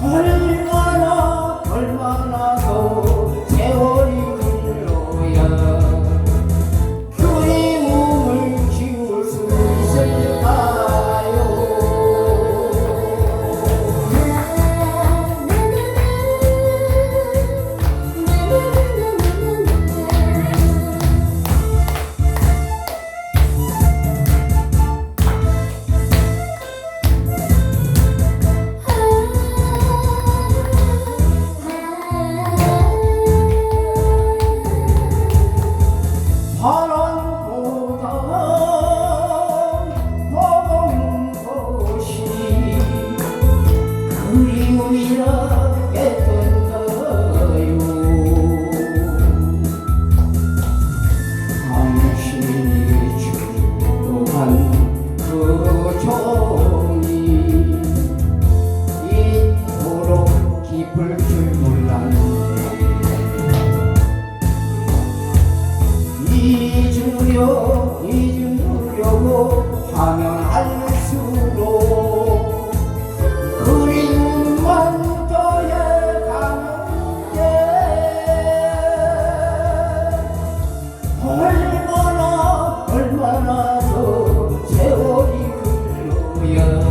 헐 하면 할수록 그리움만 더해가는데. 얼마나 얼마나 더 세월이 흘러야